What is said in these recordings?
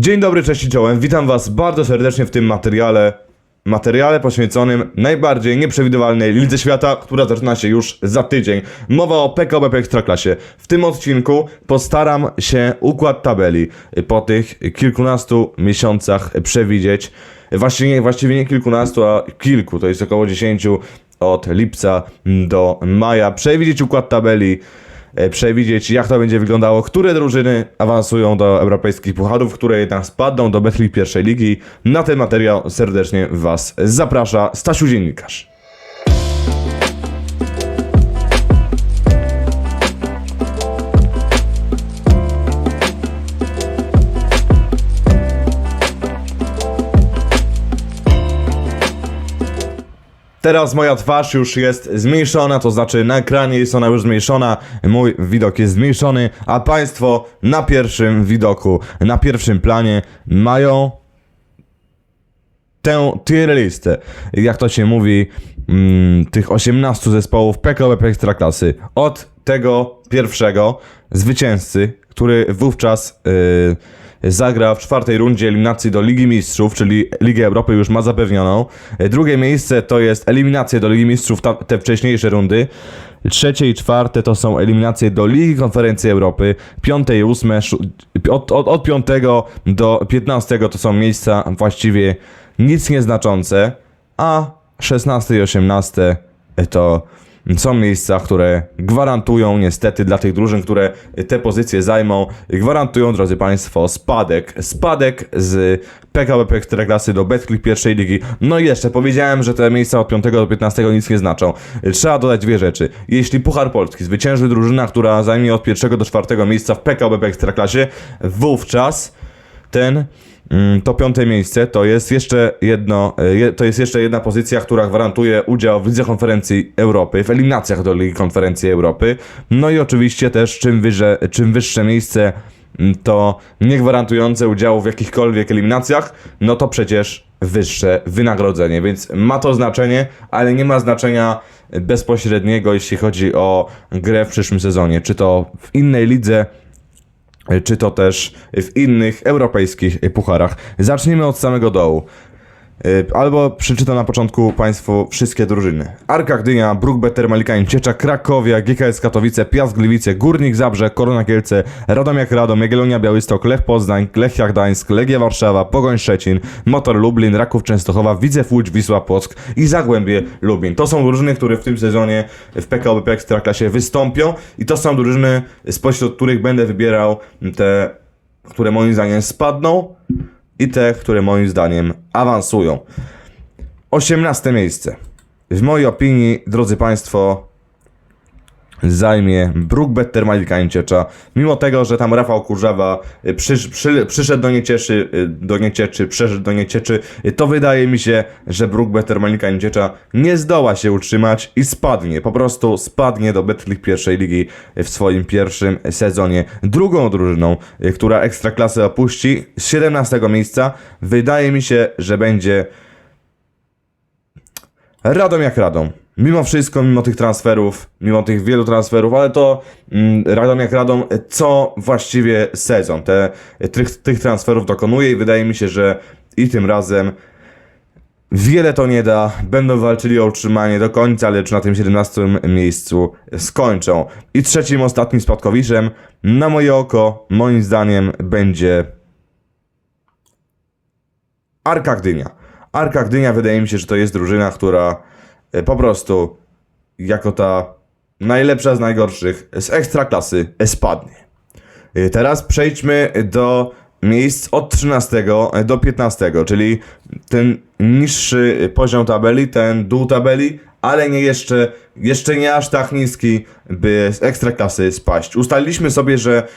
Dzień dobry, cześć i czołem. Witam Was bardzo serdecznie w tym materiale. Materiale poświęconym najbardziej nieprzewidywalnej Lidze Świata, która zaczyna się już za tydzień. Mowa o PKB Ekstraklasie. W tym odcinku postaram się układ tabeli po tych kilkunastu miesiącach przewidzieć. Właściwie nie, właściwie nie kilkunastu, a kilku, to jest około 10 od lipca do maja. Przewidzieć układ tabeli przewidzieć, jak to będzie wyglądało, które drużyny awansują do europejskich pucharów, które jednak spadną do Betli pierwszej ligi. Na ten materiał serdecznie Was zaprasza Stasiu Dziennikarz. Teraz moja twarz już jest zmniejszona, to znaczy na ekranie jest ona już zmniejszona, mój widok jest zmniejszony, a Państwo na pierwszym widoku, na pierwszym planie mają tę tier listę, jak to się mówi, mm, tych 18 zespołów PKB Ekstraklasy. Od tego pierwszego zwycięzcy, który wówczas yy, zagra w czwartej rundzie eliminacji do Ligi Mistrzów, czyli Ligę Europy już ma zapewnioną. Drugie miejsce to jest eliminacje do Ligi Mistrzów, te wcześniejsze rundy. Trzecie i czwarte to są eliminacje do Ligi Konferencji Europy. Piąte i ósme, od, od, od piątego do piętnastego to są miejsca właściwie nic nieznaczące, a 16 i 18 to są miejsca, które gwarantują niestety dla tych drużyn, które te pozycje zajmą, gwarantują, drodzy Państwo, spadek. Spadek z PKB Ekstraklasy do Betclick pierwszej ligi. No i jeszcze powiedziałem, że te miejsca od 5 do 15 nic nie znaczą. Trzeba dodać dwie rzeczy. Jeśli Puchar Polski zwycięży drużyna, która zajmie od pierwszego do czwartego miejsca w PKB Ekstraklasie, wówczas ten mm, to piąte miejsce. To jest jeszcze jedno, e, to jest jeszcze jedna pozycja, która gwarantuje udział w Lidze Konferencji Europy, w eliminacjach do Ligi Konferencji Europy. No i oczywiście też czym, wyże, czym wyższe miejsce mm, to nie gwarantujące udziału w jakichkolwiek eliminacjach, no to przecież wyższe wynagrodzenie, więc ma to znaczenie, ale nie ma znaczenia bezpośredniego, jeśli chodzi o grę w przyszłym sezonie, czy to w innej lidze, czy to też w innych europejskich pucharach. Zacznijmy od samego dołu. Y, Albo przeczytam na początku Państwu wszystkie drużyny. Arka Gdynia, Brookbet Termalika Ciecza, Krakowia, GKS Katowice, Piast Gliwice, Górnik Zabrze, Korona Kielce, Radomiak Radom, Jagiellonia Białystok, Lech Poznań, Lechia Gdańsk, Legia Warszawa, Pogoń Szczecin, Motor Lublin, Raków Częstochowa, Widzew Łódź, Wisła Płock i Zagłębie Lubin. To są drużyny, które w tym sezonie w PKB Ekstraklasie wystąpią i to są drużyny, spośród których będę wybierał te, które moim zdaniem spadną i te, które moim zdaniem awansują. 18 miejsce. W mojej opinii, drodzy Państwo, zajmie Brookbet Termalika Nieciecza. Mimo tego, że tam Rafał Kurzawa y, przysz, przy, przyszedł do y, do Niecieczy, przeszedł do Niecieczy, y, to wydaje mi się, że Brookbet Termalika Nieciecza nie zdoła się utrzymać i spadnie. Po prostu spadnie do Betclick pierwszej ligi w swoim pierwszym sezonie. Drugą drużyną, która Ekstraklasę opuści z 17 miejsca, wydaje mi się, że będzie Radom jak Radom. Mimo wszystko, mimo tych transferów, mimo tych wielu transferów, ale to mm, Radom jak Radom co właściwie sezon te, tych, tych transferów dokonuje i wydaje mi się, że i tym razem wiele to nie da. Będą walczyli o utrzymanie do końca, lecz na tym 17 miejscu skończą. I trzecim, ostatnim spadkowiczem, na moje oko, moim zdaniem, będzie Arka Gdynia. Arka Gdynia wydaje mi się, że to jest drużyna, która po prostu jako ta najlepsza z najgorszych z ekstraklasy e, spadnie. E, Teraz przejdźmy do miejsc od 13 do 15, czyli ten niższy poziom tabeli, ten dół tabeli, ale nie jeszcze, jeszcze nie aż tak niski, by z ekstraklasy spaść. Ustaliliśmy sobie, że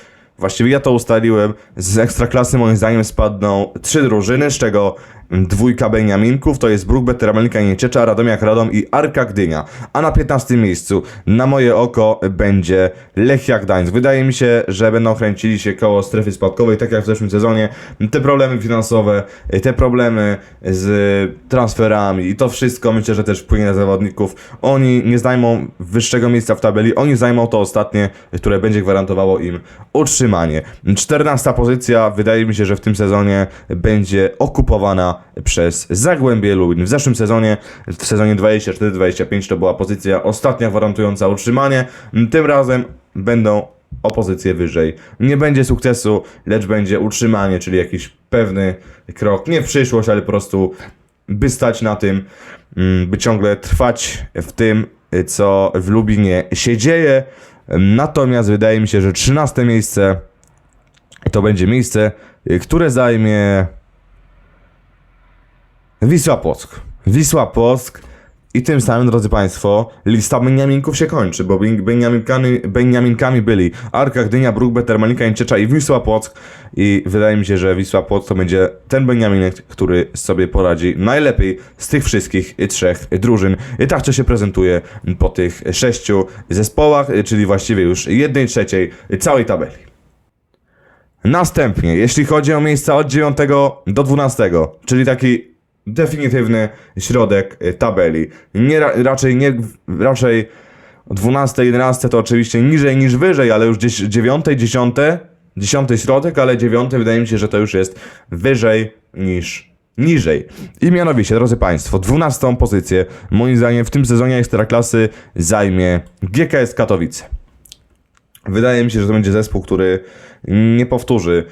Właściwie ja to ustaliłem. Z ekstraklasy moim zdaniem spadną trzy drużyny, z czego dwójka Beniaminków, to jest Brukbet, Termalnika Nieciecza, Radomiak Radom i Arka Gdynia. A na 15 miejscu, na moje oko, będzie Lechia Gdańsk. Wydaje mi się, że będą kręcili się koło strefy spadkowej, tak jak w zeszłym sezonie. Te problemy finansowe, te problemy z transferami i to wszystko myślę, że też wpłynie na zawodników. Oni nie zajmą wyższego miejsca w tabeli, oni zajmą to ostatnie, które będzie gwarantowało im utrzymanie. 14 pozycja, wydaje mi się, że w tym sezonie będzie okupowana przez Zagłębie Lubin. W zeszłym sezonie, w sezonie 24-25 to była pozycja ostatnia gwarantująca utrzymanie. Tym razem będą o pozycję wyżej. Nie będzie sukcesu, lecz będzie utrzymanie, czyli jakiś pewny krok, nie w przyszłość, ale po prostu by stać na tym, mm, by ciągle trwać w tym, co w Lubinie się dzieje. Natomiast wydaje mi się, że 13 miejsce to będzie miejsce, które zajmie Wisła Płock. Wisła Płock i tym samym, drodzy Państwo, lista Beniaminków się kończy, bo Ben- Beniaminkami, Beniaminkami byli Arka, Gdynia, Brukbet, Termalika, Jęczecza i Wisła Płock i wydaje mi się, że Wisła Płock to będzie ten Beniaminek, który sobie poradzi najlepiej z tych wszystkich trzech drużyn. I tak to się prezentuje po tych sześciu zespołach, czyli właściwie już jednej trzeciej całej tabeli. Następnie, jeśli chodzi o miejsca od 9 do 12, czyli taki definitywny środek y, tabeli. Nie, ra- raczej nie, raczej 12, 11 to oczywiście niżej niż wyżej, ale już gdzieś 9, 10, 10 środek, ale 9 wydaje mi się, że to już jest wyżej niż niżej. I mianowicie, drodzy Państwo, 12 pozycję moim zdaniem w tym sezonie Ekstraklasy zajmie GKS Katowice. Wydaje mi się, że to będzie zespół, który nie powtórzy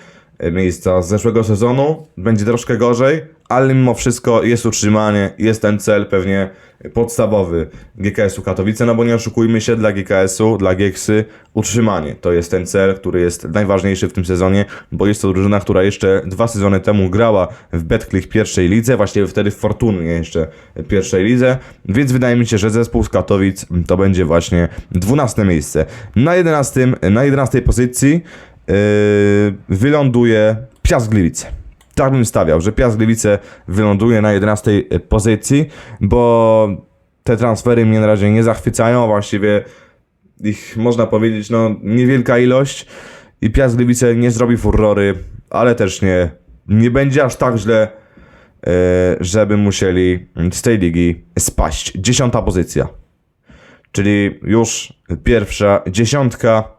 miejsca z zeszłego sezonu. Będzie troszkę gorzej, ale mimo wszystko jest utrzymanie, jest ten cel pewnie podstawowy GKS-u Katowice, no bo nie oszukujmy się, dla GKS-u, dla Gieksy utrzymanie. To jest ten cel, który jest najważniejszy w tym sezonie, bo jest to drużyna, która jeszcze dwa sezony temu grała w Betclick pierwszej lidze, właściwie wtedy w Fortunie jeszcze pierwszej lidze, więc wydaje mi się, że zespół z Katowic to będzie właśnie 12 miejsce. Na 11, na 11 pozycji wyląduje Piast Gliwice. Tak bym stawiał, że Piast Gliwice wyląduje na 11 pozycji, bo te transfery mnie na razie nie zachwycają, właściwie ich można powiedzieć, no niewielka ilość i Piast Gliwice nie zrobi furrory, ale też nie, nie będzie aż tak źle, e, żeby musieli z tej ligi spaść. Dziesiąta pozycja, czyli już pierwsza dziesiątka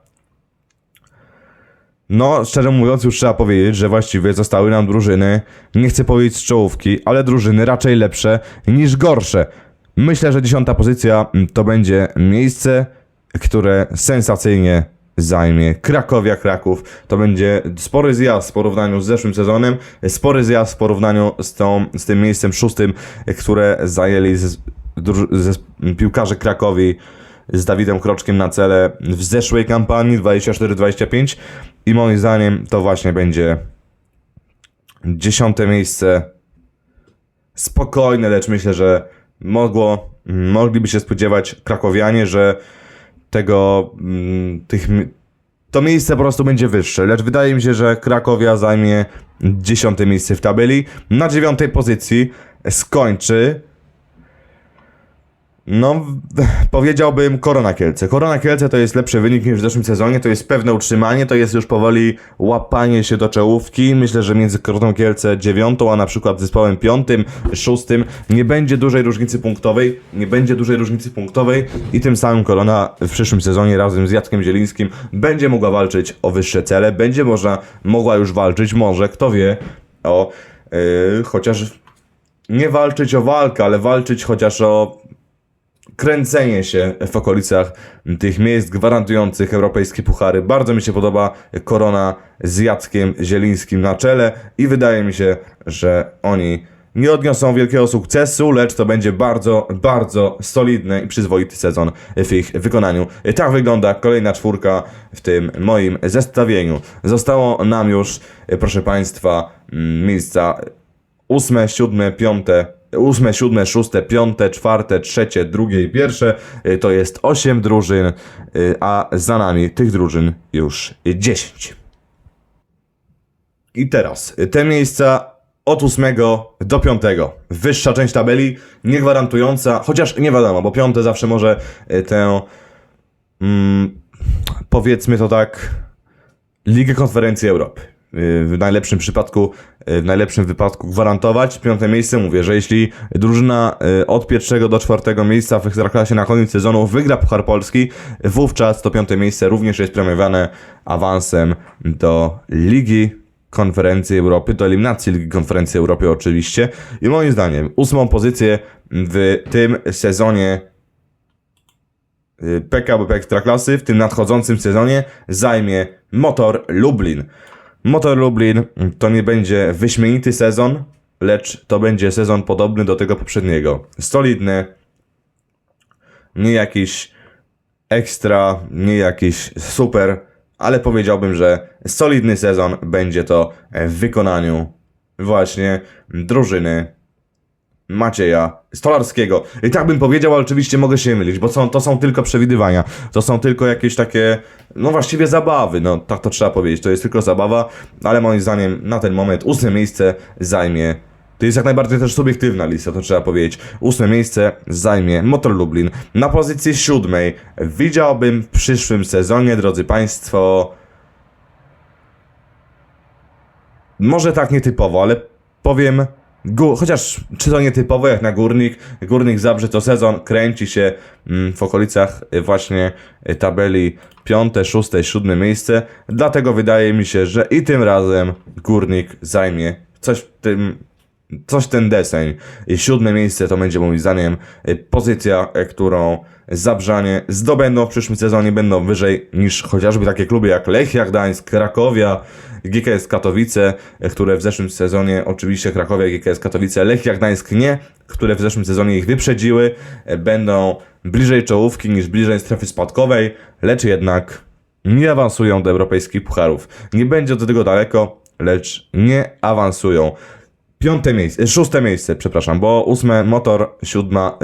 no, szczerze mówiąc, już trzeba powiedzieć, że właściwie zostały nam drużyny, nie chcę powiedzieć z czołówki, ale drużyny raczej lepsze niż gorsze. Myślę, że dziesiąta pozycja mm, to będzie miejsce, które sensacyjnie zajmie Krakowia Kraków. To będzie spory zjazd w porównaniu z zeszłym sezonem, spory zjazd w porównaniu z, tą, z tym miejscem szóstym, które zajęli z, ze, piłkarze Krakowi z Dawidem Kroczkiem na cele w zeszłej kampanii 24-25 i moim zdaniem to właśnie będzie dziesiąte miejsce. Spokojne, lecz myślę, że mogło, mogliby się spodziewać krakowianie, że tego, mm, tych, to miejsce po prostu będzie wyższe, lecz wydaje mi się, że Krakowia zajmie dziesiąte miejsce w tabeli. Na dziewiątej pozycji skończy no, powiedziałbym Korona Kielce. Korona Kielce to jest lepszy wynik niż w zeszłym sezonie, to jest pewne utrzymanie, to jest już powoli łapanie się do czołówki. Myślę, że między Koroną Kielce dziewiątą, a na przykład zespołem piątym, szóstym nie będzie dużej różnicy punktowej, nie będzie dużej różnicy punktowej i tym samym Korona w przyszłym sezonie razem z Jackiem Zielińskim będzie mogła walczyć o wyższe cele, będzie można, mogła już walczyć, może, kto wie, o yy, chociaż nie walczyć o walkę, ale walczyć chociaż o kręcenie się w okolicach tych miejsc gwarantujących europejskie puchary. Bardzo mi się podoba Korona z Jackiem Zielińskim na czele i wydaje mi się, że oni nie odniosą wielkiego sukcesu, lecz to będzie bardzo, bardzo solidny i przyzwoity sezon w ich wykonaniu. Tak wygląda kolejna czwórka w tym moim zestawieniu. Zostało nam już, proszę Państwa, mm, miejsca ósme, siódme, piąte, ósme, siódme, szóste, piąte, czwarte, trzecie, drugie i pierwsze. Y, To jest osiem drużyn, y, a za nami tych drużyn już dziesięć. I teraz, y, te miejsca od 8 do 5. Wyższa część tabeli, nie gwarantująca, chociaż nie wiadomo, bo piąte zawsze może tę, mm, powiedzmy to tak, Ligę Konferencji Europy. Y, W najlepszym przypadku, y, w najlepszym wypadku gwarantować. Piąte miejsce mówię, że jeśli drużyna y, od pierwszego do czwartego miejsca w Ekstraklasie na koniec sezonu wygra Puchar Polski, wówczas to piąte miejsce również jest premiowane awansem do Ligi Konferencji Europy, do eliminacji Ligi Konferencji Europy oczywiście. I moim zdaniem ósmą pozycję w tym sezonie PKB Ekstraklasy w tym nadchodzącym sezonie zajmie Motor Lublin. Motor Lublin to nie będzie wyśmienity sezon, lecz to będzie sezon podobny do tego poprzedniego. Solidny, nie jakiś ekstra, nie jakiś super, ale powiedziałbym, że solidny sezon będzie to w wykonaniu właśnie drużyny Macieja Stolarskiego. I tak bym powiedział, ale oczywiście mogę się mylić, bo są, to są tylko przewidywania. To są tylko jakieś takie, no właściwie zabawy, no tak to trzeba powiedzieć. To jest tylko zabawa, ale moim zdaniem na ten moment ósme miejsce zajmie. To jest jak najbardziej też subiektywna lista, to trzeba powiedzieć. Ósme miejsce zajmie Motor Lublin. Na pozycji siódmej widziałbym w przyszłym sezonie, drodzy Państwo, może tak nietypowo, ale powiem, chociaż czy to nietypowo jak na Górnik, Górnik Zabrze to sezon kręci się mm, w okolicach y, właśnie y, tabeli piąte, szóste, siódme miejsce, dlatego wydaje mi się, że i tym razem Górnik zajmie coś w tym, coś ten deseń. Siódme miejsce to będzie moim zdaniem y, pozycja, y, którą Zabrzanie zdobędą w przyszłym sezonie, będą wyżej niż chociażby takie kluby jak Lechia Gdańsk, Krakowia, GKS Katowice, y, które w zeszłym sezonie, oczywiście Krakowia, GKS Katowice, Lechia Gdańsk nie, które w zeszłym sezonie ich wyprzedziły, będą bliżej czołówki niż bliżej strefy spadkowej, lecz jednak nie awansują do europejskich pucharów. Nie będzie do tego daleko, lecz nie awansują. Piąte miejsce, szóste miejsce, przepraszam, bo ósme motor, siódma,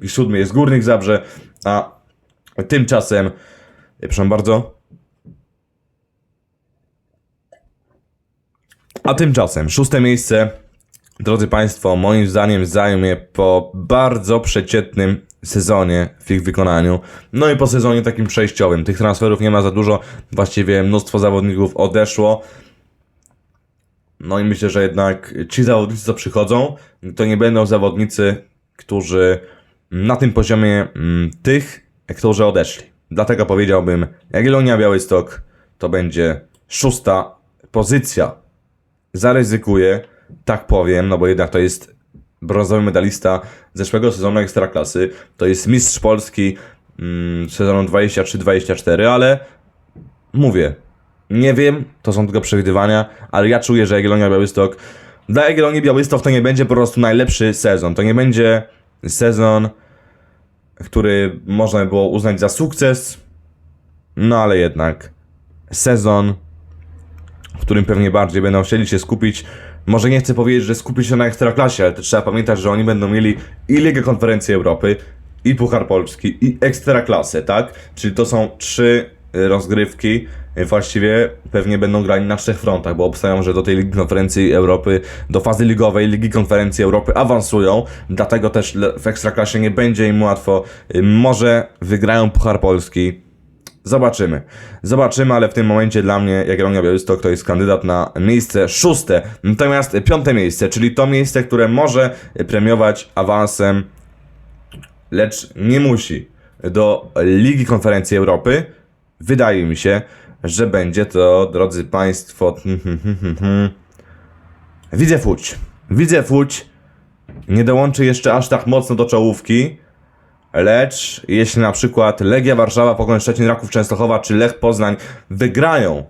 yy, siódmy jest Górnik Zabrze, a tymczasem, yy, proszę bardzo, a tymczasem szóste miejsce, drodzy Państwo, moim zdaniem zajmie po bardzo przeciętnym sezonie w ich wykonaniu, no i po sezonie takim przejściowym. Tych transferów nie ma za dużo, właściwie mnóstwo zawodników odeszło, no i myślę, że jednak ci zawodnicy, co przychodzą, to nie będą zawodnicy, którzy na tym poziomie mm, tych, którzy odeszli. Dlatego powiedziałbym, Jagiellonia Białystok to będzie szósta pozycja. Zaryzykuję, tak powiem, no bo jednak to jest brązowy medalista zeszłego sezonu Ekstraklasy. To jest mistrz Polski mm, sezonu 23-24, ale mówię, nie wiem, to są tylko przewidywania, ale ja czuję, że Jagiellonia Białystok dla Jagiellonii Białystok to nie będzie po prostu najlepszy sezon. To nie będzie sezon, który można by było uznać za sukces, no ale jednak sezon, w którym pewnie bardziej będą chcieli się skupić. Może nie chcę powiedzieć, że skupić się na Ekstraklasie, ale trzeba pamiętać, że oni będą mieli i Ligę Konferencji Europy, i Puchar Polski, i Ekstraklasę, tak? Czyli to są trzy rozgrywki. Y, Właściwie pewnie będą grali na trzech frontach, bo obstawiam, że do tej Ligi Konferencji Europy, do fazy ligowej Ligi Konferencji Europy awansują. Dlatego też w Ekstraklasie nie będzie im łatwo. Y, Może wygrają Puchar Polski, Zobaczymy. Zobaczymy, ale w tym momencie dla mnie Jagiellonia Białystok to jest kandydat na miejsce szóste. Natomiast piąte miejsce, czyli to miejsce, które może premiować awansem, lecz nie musi do Ligi Konferencji Europy. Wydaje mi się, że będzie to, drodzy Państwo, widzę Fuć. Widzę Fuć. Nie dołączy jeszcze aż tak mocno do czołówki. Lecz jeśli na przykład Legia Warszawa, Pogoń Szczecin, Raków Częstochowa czy Lech Poznań wygrają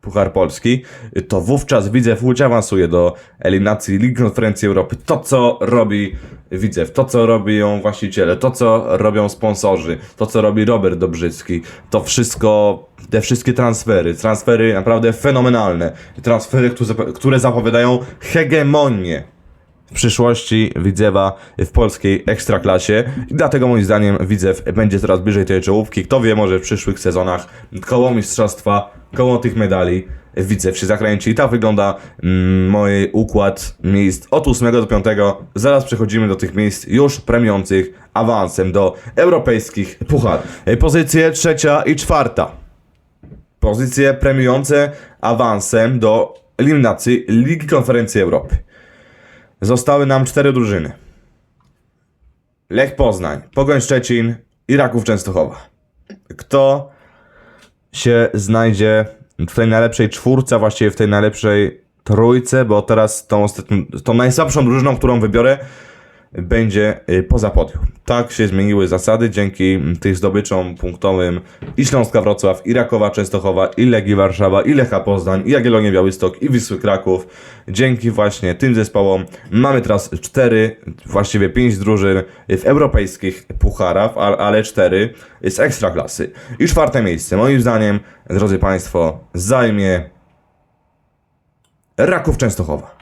Puchar Polski, to wówczas Widzew Łódź awansuje do eliminacji Ligi Konferencji Europy. To, co robi Widzew, to, co robią właściciele, to, co robią sponsorzy, to, co robi Robert Dobrzycki, to wszystko, te wszystkie transfery, transfery naprawdę fenomenalne. Transfery, które, zapowiadają hegemonię w przyszłości Widzewa w polskiej ekstraklasie i dlatego moim zdaniem Widzew będzie coraz bliżej tej czołówki. Kto wie, może w przyszłych sezonach koło mistrzostwa, koło tych medali Widzew się zakręci. I tak wygląda mm, mój układ miejsc od 8 do 5. Zaraz przechodzimy do tych miejsc już premiujących awansem do europejskich pucharów. E, Pozycje trzecia i czwarta pozycje premiujące awansem do eliminacji Ligi Konferencji Europy. Zostały nam cztery drużyny. Lech Poznań, Pogoń Szczecin i Raków Częstochowa. Kto się znajdzie w tej najlepszej czwórce, właściwie w tej najlepszej trójce, bo teraz tą, ostatnią, tą najsłabszą drużyną, którą wybiorę, będzie y, poza podium. Tak się zmieniły zasady dzięki tych zdobyczom punktowym i Śląska Wrocław, i Rakowa Częstochowa, i Legii Warszawa, i Lecha Poznań, i Jagiellonia Białystok, i Wisły Kraków. Dzięki właśnie tym zespołom mamy teraz cztery, właściwie pięć drużyn w europejskich pucharach, ale cztery z ekstraklasy. I czwarte miejsce, moim zdaniem, drodzy Państwo, zajmie Raków Częstochowa.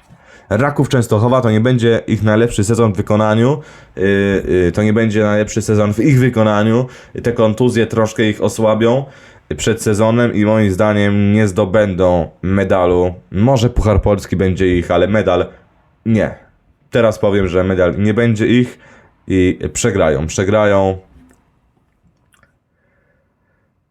Raków Częstochowa to nie będzie ich najlepszy sezon w wykonaniu, yy, yy, to nie będzie najlepszy sezon w ich wykonaniu. Te kontuzje troszkę ich osłabią przed sezonem i moim zdaniem nie zdobędą medalu. Może Puchar Polski będzie ich, ale medal nie. Teraz powiem, że medal nie będzie ich i przegrają. Przegrają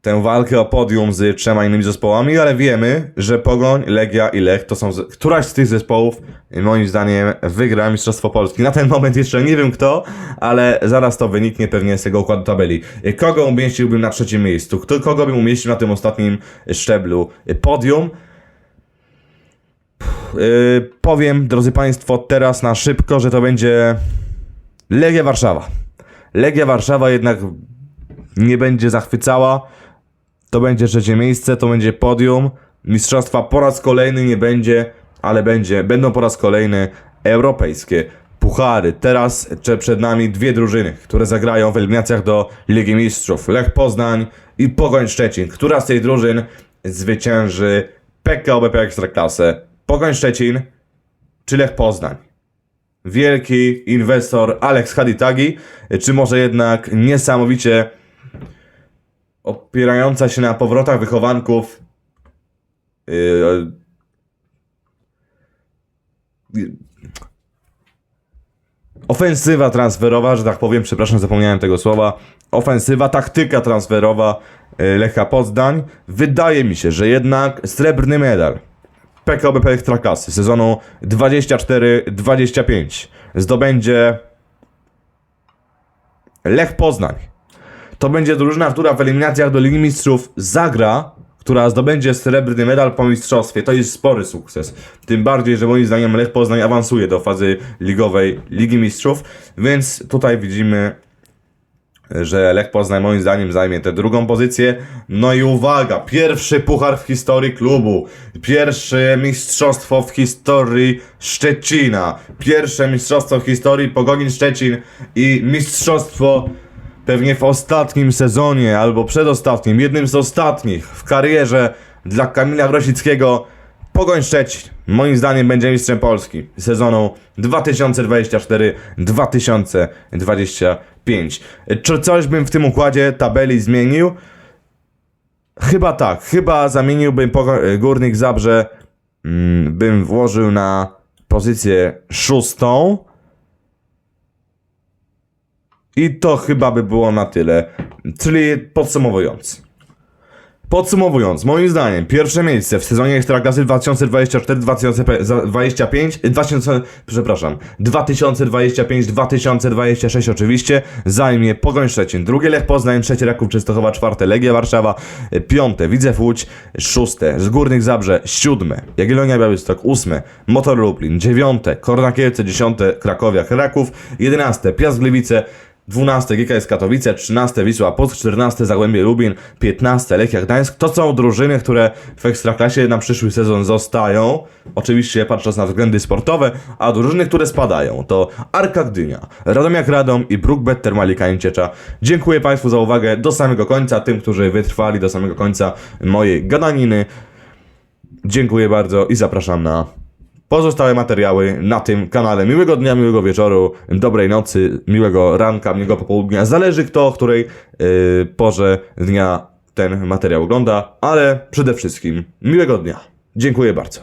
tę walkę o podium z trzema innymi zespołami, ale wiemy, że Pogoń, Legia i Lech to są z... któraś z tych zespołów, moim zdaniem, wygra Mistrzostwo Polski. Na ten moment jeszcze nie wiem kto, ale zaraz to wyniknie pewnie z tego układu tabeli. Kogo umieściłbym na trzecim miejscu? Kto, kogo bym umieścił na tym ostatnim szczeblu? Podium? Yy, powiem, drodzy Państwo, teraz na szybko, że to będzie Legia Warszawa. Legia Warszawa jednak nie będzie zachwycała. To będzie trzecie miejsce, to będzie podium. Mistrzostwa po raz kolejny nie będzie, ale będzie, będą po raz kolejny europejskie puchary. Teraz przed nami dwie drużyny, które zagrają w eliminacjach do Ligi Mistrzów. Lech Poznań i Pogoń Szczecin. Która z tych drużyn zwycięży PKO BP Ekstraklasę? Pogoń Szczecin czy Lech Poznań? Wielki inwestor Alex Haditagi, czy może jednak niesamowicie opierająca się na powrotach wychowanków yy, ofensywa transferowa, że tak powiem, przepraszam, zapomniałem tego słowa, ofensywa, taktyka transferowa yy, Lecha Poznań. Wydaje mi się, że jednak srebrny medal PKO BP Ekstraklasy sezonu 24-25 zdobędzie Lech Poznań. To będzie drużyna, która w eliminacjach do Ligi Mistrzów zagra, która zdobędzie srebrny medal po mistrzostwie. To jest spory sukces. Tym bardziej, że moim zdaniem Lech Poznań awansuje do fazy ligowej Ligi Mistrzów, więc tutaj widzimy że Lech Poznań moim zdaniem zajmie tę drugą pozycję. No i uwaga, pierwszy puchar w historii klubu, pierwsze mistrzostwo w historii Szczecina, pierwsze mistrzostwo w historii Pogonin Szczecin i mistrzostwo pewnie w ostatnim sezonie albo przedostatnim, jednym z ostatnich w karierze dla Kamila Grosickiego. Pogoń Szczecin, moim zdaniem, będzie mistrzem Polski sezonu 2024-2025. Czy coś bym w tym układzie tabeli zmienił? Chyba tak, chyba zamieniłbym Górnik Zabrze, mm, bym włożył na pozycję szóstą. I to chyba by było na tyle. Czyli podsumowując. Podsumowując, moim zdaniem, pierwsze miejsce w sezonie Ekstraklasy 2024-2025, 2000, przepraszam, 2025-2026 oczywiście, zajmie Pogoń Szczecin, drugie Lech Poznań, trzecie Raków Częstochowa, czwarte Legia Warszawa, piąte Widzew Łódź, szóste Zgórnych Zabrze, siódme Jagiellonia Białystok, ósme Motor Lublin, dziewiąte Korna Kielce, dziesiąte Krakowia Kraków, jedenaste Piast Gliwice, 12 GKS Katowice, 13 Wisła Płock, 14 Zagłębie Lubin, 15 Lechia Gdańsk. To są drużyny, które w Ekstraklasie na przyszły sezon zostają. Oczywiście patrząc na względy sportowe, a drużyny, które spadają to Arka Gdynia, Radomiak Radom i Brookbet Termalika Ciecza. Dziękuję Państwu za uwagę do samego końca, tym, którzy wytrwali do samego końca mojej gadaniny. Dziękuję bardzo i zapraszam na pozostałe materiały na tym kanale. Miłego dnia, miłego wieczoru, dobrej nocy, miłego ranka, miłego popołudnia. Zależy kto o której yy, porze dnia ten materiał ogląda, ale przede wszystkim miłego dnia. Dziękuję bardzo.